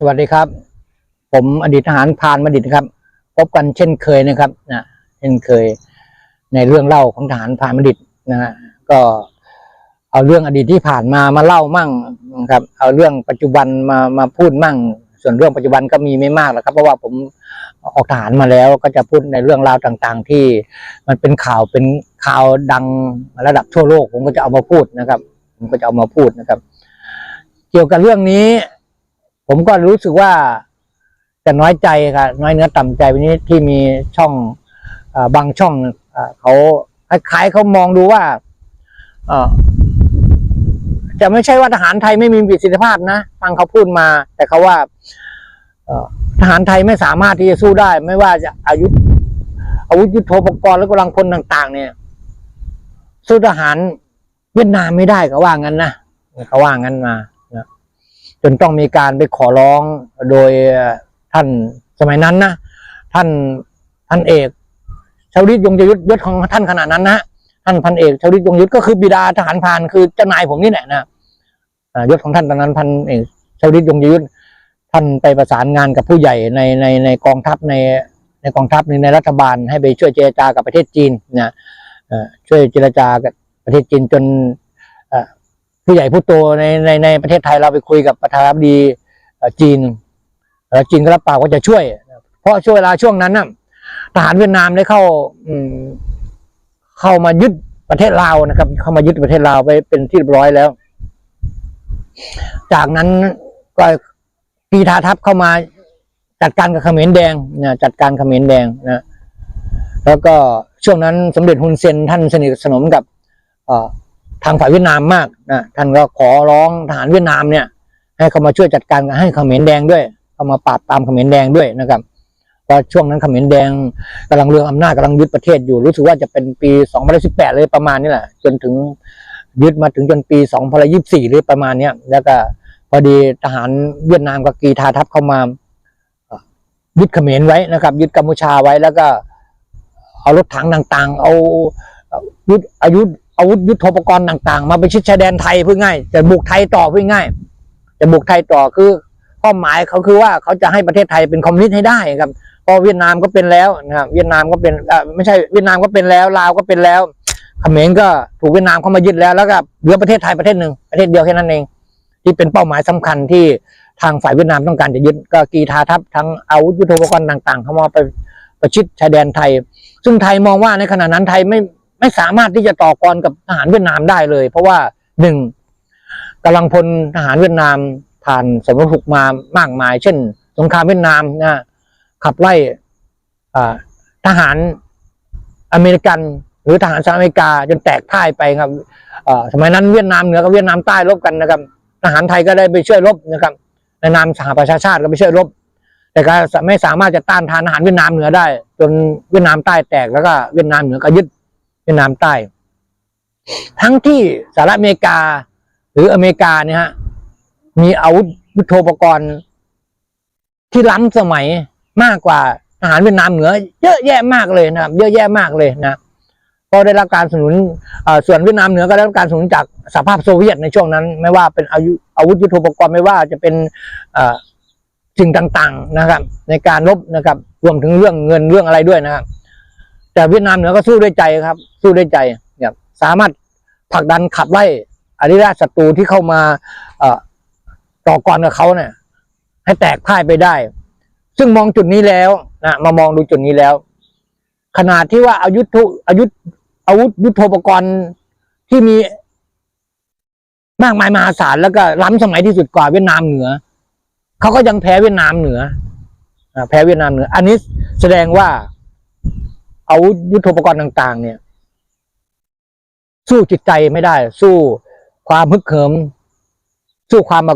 สวัสดีครับ ผมอดีตทหารพานมาดิตครับ พบกันเช่นเคยนะครับนะเช่นเคยในเรื่องเล่าของทหารพานมาดิตนะฮะก็เอาเรื่องอดีตที่ผ่านมามาเล่ามั่งนะครับ เอาเรื่องปัจจุบันมามาพูดมั่ง ส่วนเรื่องปัจจุบันก็มีไม่มากหรอกครับ เพราะว่าผมออกทหารมาแล้วก็จะพูดในเรื่องราวต่างๆ ที่มันเป็นข่าวเป็นข่าวดังระดับทั่วโลก ผมก็จะเอามาพูดนะครับ ผมก็จะเอามาพูดนะครับ เกี่ยวกับเรื่องนี้ ผมก็รู้สึกว่าจะน้อยใจครับน้อยเนื้อต่ำใจวันนี้ที่มีช่องอบางช่องเอเขาคล้ายๆเขามองดูว่าเอจะไม่ใช่ว่าทหารไทยไม่มีประสิทธิภาพนะฟังเขาพูดมา แต่เขาว่าทหารไทยไม่สามารถที่จะสู้ได้ ไม่ว่าจะอายุอาวุธยุทโธปกรณ์และกำลังพลต่าง ๆ เนี่ย สู้ทหารเวียดนามไม่ได้เขาว่างั้นนะเขาว่างั้นมา จนต้องมีการไปขอร้องโดยท่านสมัยนั้นนะท่านท่านเอกชาวลิตยงจยุทธยศของท่านขนาดนั้นนะท่านพันเอกชาวลิตยงยุทธก็คือบิดาทหารพานคือเจ้านายผมนี่แหละนะยศของท่านตอนนั้นพันเอกชาวลิตยงจยุทธท่านไปประสานงานกับผู้ใหญ่ในในในกองทัพในในกองทัพในในรัฐบาลให้ไปช่วยเจรจากับประเทศจีนนะเอ่อช่วยเจรจากับประเทศจีนจน ผู้ใหญ่ผู้โตในในในประเทศไทยเราไปคุยกับประธานาธิบดีจีนแล้วจีนก็รับปากว่าจะช่วย เพราะช่วงเวลาช่วงนั้นน่ะทหารเวียดนามได้เข้าอืเข้ามายึดประเทศลาวนะครับ เข้ามายึดประเทศลาวไปเป็นที่เรียบร้อยแล้ว จากนั้นก็ปีทาทัพเข้ามาจัดการกับเขมรแดงนะจัดการเขมรแดงนะแล้วก็ช่วงนั้นสมเด็จฮุนเซนท่านสนิทสนมกับอ่อ ทางฝ่ายเวียดนามมากนะท่านก็ขอร้องทหารเวียดนามเนี่ย ให้เขามาช่วยจัดการกับให้เขมรแดงด้วยเขามาปราบตามเขมรแดงด้วยนะครับเพราะช่วงนั้นเขมรแดงกำลังเรืองอำนาจกำลังยึดประเทศอยู่รู้สึกว่าจะเป็นปี2018เลยประมาณนี้แหละ จนถึงยึดมาถึงจนปี2024หรือประมาณเนี้ยแล้วก็พอดีทหารเวียดนามกับกีทาทัพเข้ามายึดเขมรไว้นะครับ ยึดกัมพูชาไว้แล้วก็เอารถถังต่างๆ เอายุทธอายุ อาวุธยุทโธปกรณ์ต่างๆ มาไปชิดชายแดนไทยเพื่อง่ายจะบุกไทยต่อเพื่อง่ายจะบุกไทยต่อคือเป้าหมายเขาคือว่าเขาจะให้ประเทศไทยเป็นคอมมิวนิสต์ให้ได้ครับเพราะเวียดนามก็เป็นแล้วนะครับเวียดนามก็เป็นไม่ใช่เวียดนามก็เป็นแล้วลาวก็เป็นแล้วเขมรก็ถูกเวียดนามเข้ามายึดแล้วแล้วก็เหลือประเทศไทยประเทศหนึ่งประเทศเดียวแค่นั้นเอง ที่เป็นเป้าหมายสำคัญที่ทางฝ่ายเวียดนามต้องการจะยึดก็กีทาทัพทั้งอาวุธยุทโธปกรณ์ต่างๆ เข้ามาไปประชิดชายแดนไทย ซึ่งไทยมองว่าในขณะนั้นไทยไม่ ไม่สามารถที่จะต่อกรกับทหารเวียดนามได้เลย เพราะว่าหนึ่งกำลังพลทหารเวียดนามผ่านสมรภูมิมามากมาย เช่น สงครามเวียดนามนะขับไล่ทหารอเมริกัน หรือทหารสหรัฐอเมริกาจนแตกพ่ายไปครับสมัยนั้นเวียดนามเหนือกับเวียดนามใต้รบกันนะครับทหารไทยก็ได้ไปช่วยรบนะครับในนามสหประชาชาติก็ไปช่วยรบ แต่ก็ไม่สามารถจะต้านทานทหารเวียดนามเหนือได้ จนเวียดนามใต้แตกแล้วก็เวียดนามเหนือก็ยึด เวียดนามใต้ ทั้งที่สหรัฐอเมริกา หรืออเมริกาเนี่ยฮะ มีอาวุธยุทโธปกรณ์ ที่ล้ำสมัยมากกว่าทหารเวียดนามเหนือ เยอะแยะมากเลยนะครับ เยอะแยะมากเลยนะก็ได้รับการสนับสนุนส่วนเวียดนามเหนือก็ได้รับการสนับสนุนจากสหภาพโซเวียตในช่วงนั้น ไม่ว่าเป็นอายุอาวุธยุทโธปกรณ์ไม่ว่าจะเป็นสิ่งต่างๆนะครับ ในการรบนะครับ รวมถึงเรื่องเงินเรื่องอะไรด้วยนะครับ แต่เวียดนามเหนือก็สู้ด้วยใจครับ สู้ด้วยใจเนี่ยสามารถผลักดันขับไล่อริราชศัตรูที่เข้ามาต่อกรกับเขาเนี่ย ให้แตกพ่ายไปได้ ซึ่งมองจุดนี้แล้วนะมามองดูจุดนี้แล้ว ขนาดที่ว่าอายุธอายุธอาวุธยุทโธปกรณ์ที่มีมากมายมหาศาลแล้วก็ล้ำสมัยที่สุดกว่าเวียดนามเหนือเขาก็ยังแพ้เวียดนามเหนือแพ้เวียดนามเหนือ อันนี้แสดงว่า อาวุธยุทโธปกรณ์ต่าง ๆ เนี่ย สู้จิตใจไม่ได้ สู้ความฮึกเหิม สู้ความบ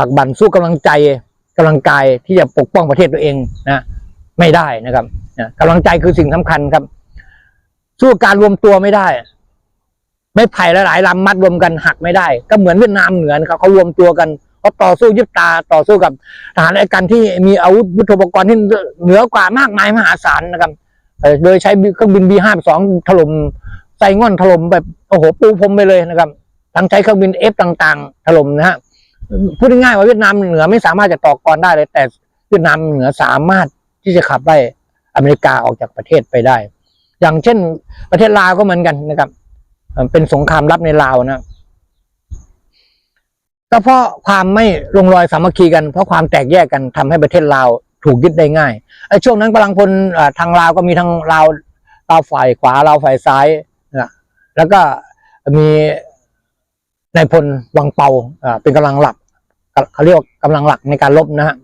ากบั่นสู้กำลังใจกำลังกายที่จะปกป้องประเทศตัวเองนะไม่ได้นะครับนะกำลังใจคือสิ่งสำคัญครับ สู้การรวมตัวไม่ได้ ไม่ไผ่หลายๆลำมัดรวมกันหักไม่ได้ ก็เหมือนเวียดนามเหนือนะครับเขารวมตัวกันเขาต่อสู้ยึดตาต่อสู้กับทหารไอ้กันที่มีอาวุธยุทโธปกรณ์ที่เหนือกว่ามากมายมหาศาลนะครับ โดยใช้เครื่องบิน B52 ถล่มไซง่อนถล่มแบบโอ้โหปูพรมไปเลยนะครับทั้งใช้เครื่องบินเอฟต่างๆ ถล่มนะฮะพูดง่ายๆว่าเวียดนามเหนือไม่สามารถจะต่อกรได้เลย แต่เวียดนามเหนือสามารถที่จะขับไล่อเมริกาออกจากประเทศไปได้ อย่างเช่น ประเทศลาวก็เหมือนกันนะครับ เป็นสงครามลับในลาวนะก็เพราะความไม่ลงรอยสามัคคีกันเพราะความแตกแยกกันทำให้ประเทศลาว ถูกยึดได้ง่ายไอ้ช่วงนั้นกำลังพลทางลาวก็มีทั้งลาวลาวฝ่ายขวาลาวฝ่ายซ้ายนะแล้วก็มีนายพลวังเปาเป็นกำลังหลักเขาเรียกว่ากำลังหลักในการรบนะฮะ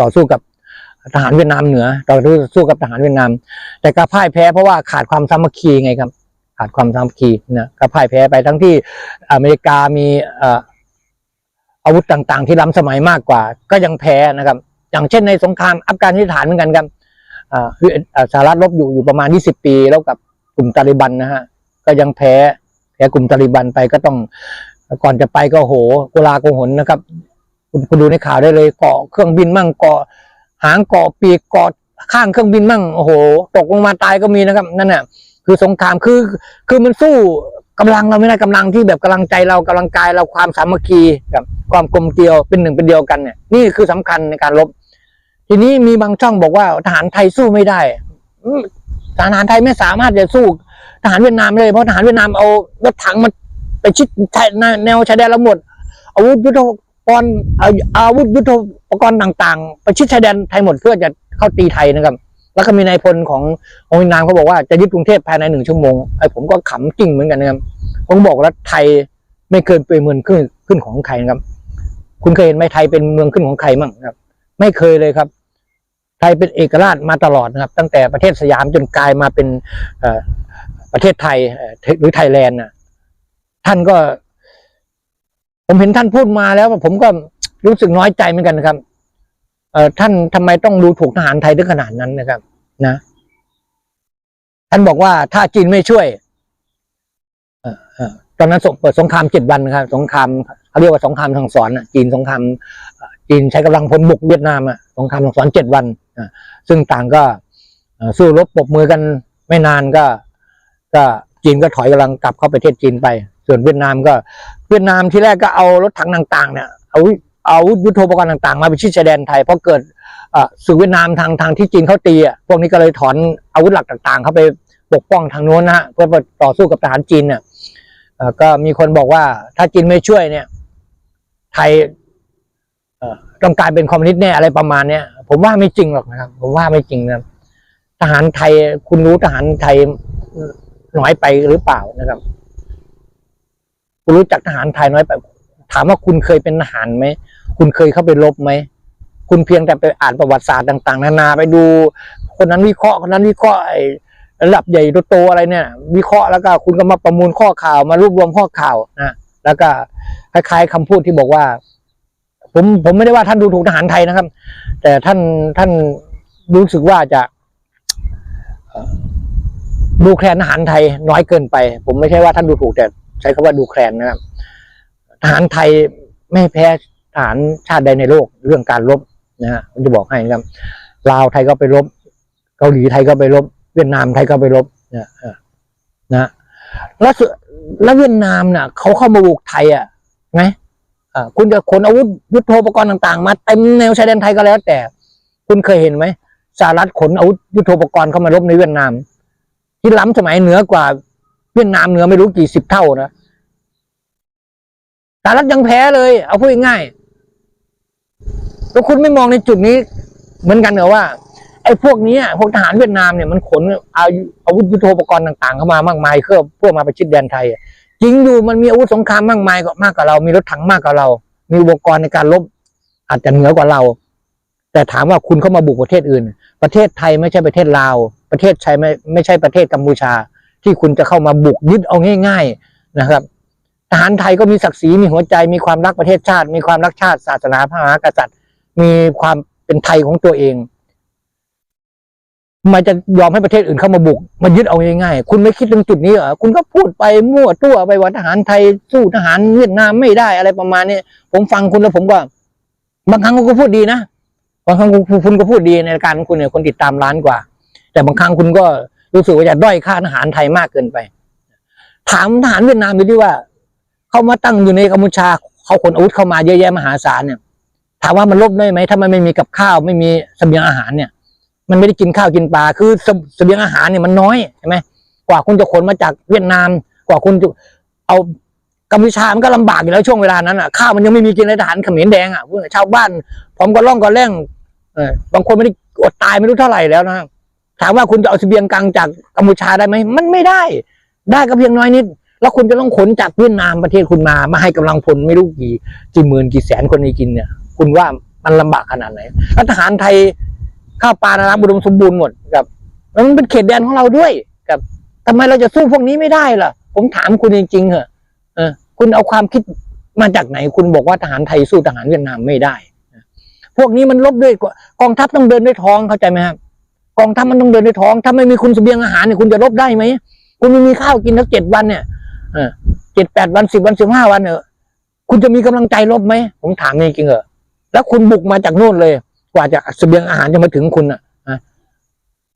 ต่อสู้กับทหารเวียดนามเหนือต่อสู้กับทหารเวียดนาม แต่ก็พ่ายแพ้เพราะว่าขาดความสามัคคีไงครับ ขาดความสามัคคีนะก็พ่ายแพ้ไปทั้งที่อเมริกามีเอ่ออาวุธต่างๆ ที่ล้ำสมัยมากกว่า ก็ยังแพ้นะครับ อย่างเช่นในสงครามอัฟกานิสถานเหมือนกันครับคืออ่าสหรัฐรบอยู่อยู่ประมาณ 20 ปี แล้วกับกลุ่มตาลิบันนะฮะก็ยังแพ้แพ้กลุ่มตาลิบันไปก็ต้องก่อนจะไปก็โหกุลาโกหนนะครับ คุณคุณดูในข่าวได้เลยเกาะเครื่องบินมั่งเกาะหางเกาะปีกเกาะข้างเครื่องบินมั่งโอ้โห ตกลงมาตายก็มีนะครับ นั่นน่ะคือสงครามคือคือมันสู้ กำลังเราไม่ได้กำลังที่แบบกำลังใจเรากำลังกายเราความสามัคคีกับความกลมเกลียวเป็นหนึ่งเป็นเดียวกันเนี่ยนี่คือสำคัญในการรบทีนี้มีบางช่องบอกว่าทหารไทยสู้ไม่ได้ทหารไทยไม่สามารถจะสู้ทหารเวียดนามเลยเพราะทหารเวียดนามเอารถถังมันไปชิดแนวชายแดนเราหมดอาวุธยุทโธปกรณ์อาวุธยุทโธปกรณ์ต่าง ๆ ไปชิดชายแดนไทยหมดเพื่อจะเข้าตีไทยนะครับ แล้วก็มีนายพลของของเวียดนามเขาบอกว่าจะยึดกรุงเทพภายในหนึ่งชั่วโมงไอ้ผมก็ขำกิ้งเหมือนกันนะครับผมบอกว่าไทยไม่เคยเป็นเมืองขึ้นขึ้นของใครนะครับ คุณเคยเห็นไหมไทยเป็นเมืองขึ้นของใครมั่งครับ ไม่เคยเลยครับ ไทยเป็นเอกราชมาตลอดนะครับ ตั้งแต่ประเทศสยามจนกลายมาเป็นประเทศไทยหรือไทยแลนด์นะท่านก็ ผมเห็นท่านพูดมาแล้วผมก็รู้สึกน้อยใจเหมือนกันนะครับ ท่านทำไมต้องดูถูกทหารไทยถึงขนาดนั้นนะครับ นะ ท่านบอกว่าถ้าจีนไม่ช่วยออตอนนั้นเปิดสงครามเจ็ดวันนะครับ สงครามเขาเรียกว่าสงครามทางสอนจีนสงครามจีนใช้กำลังพลบุกเวียดนามอะสงครามทางสอนเจ็ดวันซึ่งต่างก็สู้รบปรบมือกันไม่นานก็ ก็จีนก็ถอยกำลังกลับเข้าประเทศจีนไป ส่วนเวียดนามก็ เวียดนามที่แรกก็เอารถถังต่าง ๆ เนี่ยเอา อาวุธยุทโธปกรณ์ต่างๆ มาไปชิดชายแดนไทยเพราะเกิดเอ่อศึกเวียดนามทางทางที่จีนเขาตีอะพวกนี้ก็เลยถอนอาวุธหลักต่างๆ เข้าไปปกป้องทางโน้นนะฮะเพื่อต่อสู้กับทหารจีนเนี่ยเอ่อก็มีคนบอกว่าถ้าจีนไม่ช่วยเนี่ย ไทยเอ่อต้องกลารเป็นคอมมิวนิสต์แน่อะไรประมาณเนี้ยผมว่าไม่จริงหรอกนะครับ ผมว่าไม่จริงนะทหารไทยคุณรู้ทหารไทยน้อยไปหรือเปล่านะครับ คุณรู้จักทหารไทยน้อยไป ถามว่าคุณเคยเป็นทหารไหม คุณเคยเข้าไปรบไหม คุณเพียงแต่ไปอ่านประวัติศาสตร์ต่าง ๆ นานาไปดู คนนั้นวิเคราะห์คนนั้นวิเคราะห์ระดับใหญ่โตๆอะไรเนี่ย วิเคราะห์แล้วก็คุณก็มาประมูลข้อข่าวมารวบรวมข้อข่าวนะแล้วก็คล้ายๆคำพูดที่บอกว่า ผมผมไม่ได้ว่าท่านดูถูกทหารไทยนะครับ แต่ท่านท่านรู้สึกว่าจะดูแคลนทหารไทยน้อยเกินไป ผมไม่ใช่ว่าท่านดูถูกแต่ใช้คำว่าดูแคลนนะครับทหารไทยไม่แพ้ ทหารชาติใดในโลกเรื่องการรบนะฮะผมจะบอกให้นะครับลาวไทยก็ไปรบ เกาหลีไทยก็ไปรบ เวียดนามไทยก็ไปรบนะนะแล้วแล้วเวียดนามน่ะเขาเข้ามาบุกไทยอะไงอ่าคุณจะขนอาวุธยุทโธปกรณ์ต่างๆ มาเต็มแนวชายแดนไทยก็แล้ว แต่ คุณเคยเห็นไหมสหรัฐขนอาวุธยุทโธปกรณ์เข้ามารบในเวียดนาม ที่ล้ำสมัยเหนือกว่าเวียดนามเหนือไม่รู้กี่สิบเท่านะสหรัฐยังแพ้เลย เอาพูดง่ายๆ แล้วคุณไม่มองในจุดนี้ เหมือนกันเหรอว่าไอ้พวกนี้พวกทหารเวียดนามเนี่ยมันขนอาอาวุธยุทโธปกรณ์ต่างๆเข้ามามากมายเพื่อเพื่อมาประชิดแดนไทยจริงอยู่มันมีอาวุธสงครามมากมายกว่ามากกว่าเรา มีรถถังมากกว่าเรา มีอุปกรณ์ในการรบอาจจะเหนือกว่าเรา แต่ถามว่าคุณเข้ามาบุกประเทศอื่น ประเทศไทยไม่ใช่ประเทศลาว ประเทศไทยไม่ไม่ใช่ประเทศกัมพูชา ที่คุณจะเข้ามาบุกยึดเอาง่าย ๆนะครับทหารไทยก็มีศักดิ์ศรีมีหัวใจมีความรักประเทศชาติ มีความรักชาติศาสนาพระมหากษัตริย์ มีความเป็นไทยของตัวเองมันจะยอมให้ประเทศอื่นเข้ามาบุกมายึดเอาง่ายๆคุณไม่คิดถึงจุดนี้เหรอคุณก็พูดไปมั่วตัวไปว่าทหารไทยสู้ทหารเวียดนามไม่ได้อะไรประมาณนี้ผมฟังคุณแล้วผมก็ บางครั้งคุณก็พูดดีนะบางครั้งคุณก็พูดดีในรายการคุณเนี่ยคนติดตามล้านกว่า แต่บางครั้งคุณก็รู้สึกว่าจะด้อยค่าทหารไทยมากเกินไป ถามทหารเวียดนามดูดิว่าเขามาตั้งอยู่ในกัมพูชาเขาขนอาวุธเข้ามาเยอะแยะมหาศาลเนี่ยามว่ามันลบได้ไหมถ้ามันไม่มีกับข้าวไม่มีเสบียงอาหารเนี่ย มันไม่ได้กินข้าวกินปลาคือเสเสบียงอาหารเนี่ยมันน้อยใช่ไหมกว่าคุณจะขนมาจากเวียดนาม กว่าคุณจะเอากัมพูชามันก็ลำบากอยู่แล้วช่วงเวลานั้นอะข้าวมันยังไม่มีกินเลยทหารเขมรแดงอะพวกชาวบ้านพร้อมก็ล่องก็แร่งเออบางคนไม่ได้อดตายไม่รู้เท่าไหร่แล้วนะถามว่าคุณจะเอาเสบียงกลางจากกัมพูชาได้ไหมมันไม่ได้ ได้ก็เพียงน้อยนิด แล้วคุณจะต้องขนจากเวียดนามประเทศคุณมา มาให้กำลังพลไม่รู้กี่กี่หมื่นกี่แสนคนนี้กินเนี่ย คุณว่ามันลำบากขนาดไหนแล้วทหารไทยข้าวปลานานาบุดมสมบูรณ์หมดครับแล้วมันเป็นเขตแดนของเราด้วยครับทำไมเราจะสู้พวกนี้ไม่ได้ล่ะ ผมถามคุณจริงๆเหอะเออ คุณเอาความคิดมาจากไหน คุณบอกว่าทหารไทยสู้ทหารเวียดนามไม่ได้พวกนี้มันลบด้วยกองทัพต้องเดินด้วยท้องเข้าใจไหมครับกองทัพมันต้องเดินด้วยท้อง ถ้าไม่มีคุณเสบียงอาหารเนี่ยคุณจะลบได้ไหมคุณไม่มีข้าวกินทั้งเจ็ดวันเนี่ยเออเจ็ดแปดวันสิบวันสิบห้าวันเนอะคุณจะมีกำลังใจลบไหมผมถามจริงๆเหอะ แล้วคุณบุกมาจากโน่นเลย กว่าจะเสบียงอาหารจะมาถึงคุณอะ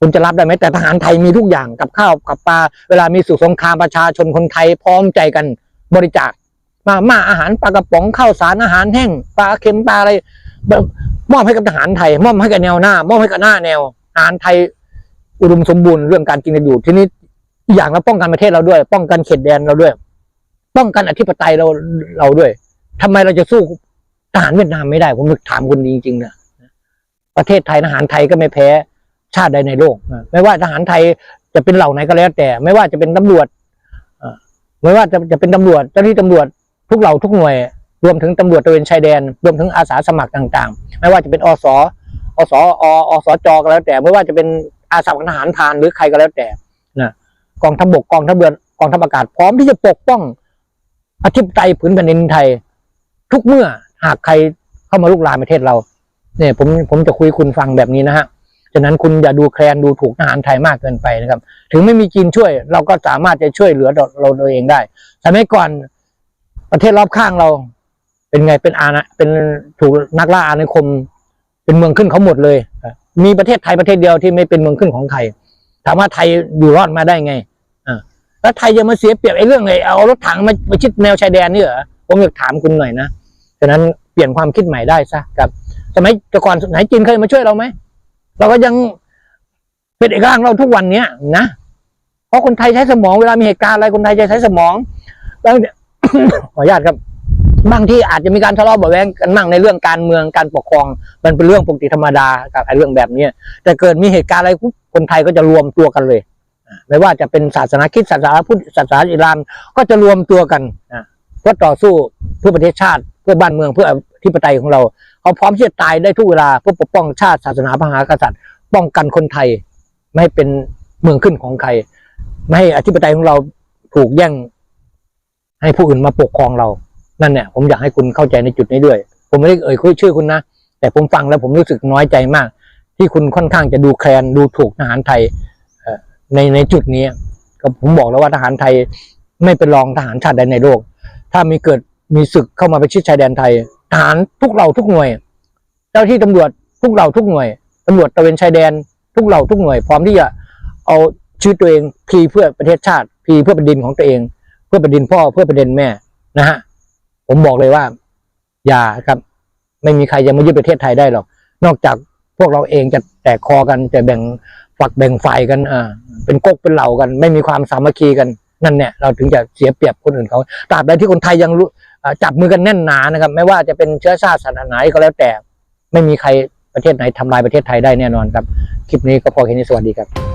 คุณจะรับได้ไหมแต่ทหารไทยมีทุกอย่างกับข้าวกับปลาเวลามีสุขสงครามประชาชนคนไทยพร้อมใจกันบริจาคมาม่าอาหารปลากระป๋องข้าวสารอาหารแห้งปลาเค็มปลาอะไรมอบให้กับทหารไทย มอบให้กับแนวหน้า มอบให้กับหน้าแนวทหารไทยอุดมสมบูรณ์เรื่องการกินกันอยู่ที่นี้อย่างเราป้องกันประเทศเราด้วย ป้องกันเขตแดนเราด้วย ป้องกันอธิปไตยเราเราด้วยทำไมเราจะสู้ ทหารเวียดนามไม่ได้ ผมถามคุณจริงๆนะประเทศไทยทหารไทยก็ไม่แพ้ชาติใดในโลก ไม่ว่าทหารไทยจะเป็นเหล่าไหนก็แล้ว แต่ ไม่ว่าจะเป็นตำรวจอไม่ว่าจะจะเป็นตำรวจเจ้าหน้าที่ตำรวจทุกเหล่าทุกหน่วย รวมถึงตำรวจตระเวนชายแดน รวมถึงอาสาสมัครต่าง ๆ ไม่ว่าจะเป็นอสอสออสจก็แล้วแต่ ไม่ว่าจะเป็นอาสาสมัครทหารพานหรือใครก็แล้วแต่นะกองทัพบกกองทัพเรือกองทัพอากาศพร้อมที่จะปกป้องอธิปไตยผืนแผ่นดินไทย ทุกเมื่อ หากใครเข้ามาลุกลามประเทศเรา เนี่ยผมผมจะคุยคุณฟังแบบนี้นะฮะฉะนั้นคุณอย่าดูแคลนดูถูกทหารไทยมากเกินไปนะครับ ถึงไม่มีจีนช่วย เราก็สามารถจะช่วยเหลือเราเราเองได้สมัยก่อนประเทศรอบข้างเรา เป็นไงเป็นอาณาเป็นถูกนักล่าอาณานิคม เป็นเมืองขึ้นเขาหมดเลย มีประเทศไทยประเทศเดียวที่ไม่เป็นเมืองขึ้นของใครถามว่าไทยอยู่รอดมาได้ไงอ่าแล้วไทยจะมาเสียเปรียบไอ้เรื่องไงเอารถถังมามาชิดแนวชายแดนนี่เหรอผมอยากถามคุณหน่อยนะ ฉะนั้นเปลี่ยนความคิดใหม่ได้ซะกับ สมัยแต่ก่อนไหนจีนเคยมาช่วยเราไหมเราก็ยังเป็นเอกลักษณ์เราทุกวันเนี้ยนะเพราะคนไทยใช้สมองเวลามีเหตุการณ์อะไรคนไทยจะใช้สมองแล้วเนี่ยขออนุญาตครับ บางที่อาจจะมีการทะเลาะเบาะแวงกันมั่งในเรื่องการเมืองการปกครอง มันเป็นเรื่องปกติธรรมดากับไอ้เรื่องแบบเนี้ยแต่เกิดมีเหตุการณ์อะไรปุ๊บคนไทยก็จะรวมตัวกันเลยไม่ว่าจะเป็นศาสนาคริสต์ศาสนาพุทธศาสนาอิสลามก็จะรวมตัวกัน เพื่อต่อสู้เพื่อประเทศชาติเพื่อบ้านเมืองเพื่ออธิปไตยของเราเขาพร้อมที่จะตายได้ทุกเวลาเพื่อปกป้องชาติศาสนาพระมหากษัตริย์ ป้องกันคนไทย ไม่ให้เป็นเมืองขึ้นของใคร ไม่ให้อธิปไตยของเราถูกแย่ง ให้ผู้อื่นมาปกครองเรา นั่นเนี่ยผมอยากให้คุณเข้าใจในจุดนี้ด้วย ผมไม่ได้เอ่ยชื่อคุณนะแต่ผมฟังแล้วผมรู้สึกน้อยใจมาก ที่คุณค่อนข้างจะดูแคลนดูถูกทหารไทยในในจุดนี้ก็ผมบอกแล้วว่าทหารไทยไม่เป็นรองทหารชาติใดในโลก ถ้ามีเกิดมีศึกเข้ามาไปชิดชายแดนไทยทหารทุกเหล่าทุกหน่วย เจ้าที่ตำรวจทุกเหล่าทุกหน่วยตำรวจตะเวนชายแดน ทุกเหล่าทุกหน่วย พร้อมที่จะเอาชีวิตตัวเองพีเพื่อประเทศชาติพีเพื่อแผ่นดินของตัวเอง เพื่อแผ่นดินพ่อเพื่อแผ่นดินแม่นะฮะผมบอกเลยว่า อย่าครับ ไม่มีใครจะมายึดประเทศไทยได้หรอกนอกจากพวกเราเองจะแตกคอกันจะแบ่งฝักแบ่งฝ่ายกันอ่าเป็นก๊กเป็นเหล่ากัน ไม่มีความสามัคคีกัน นั่นเนี่ยเราถึงจะเสียเปรียบคนอื่นเขาตราบใดที่คนไทยยังรู้จับมือกันแน่นหนานะครับ ไม่ว่าจะเป็นเชื้อชาติศาสนาไหนก็แล้วแต่ ไม่มีใครประเทศไหนทำลายประเทศไทยได้แน่นอนครับ คลิปนี้ก็พอแค่นี้สวัสดีครับ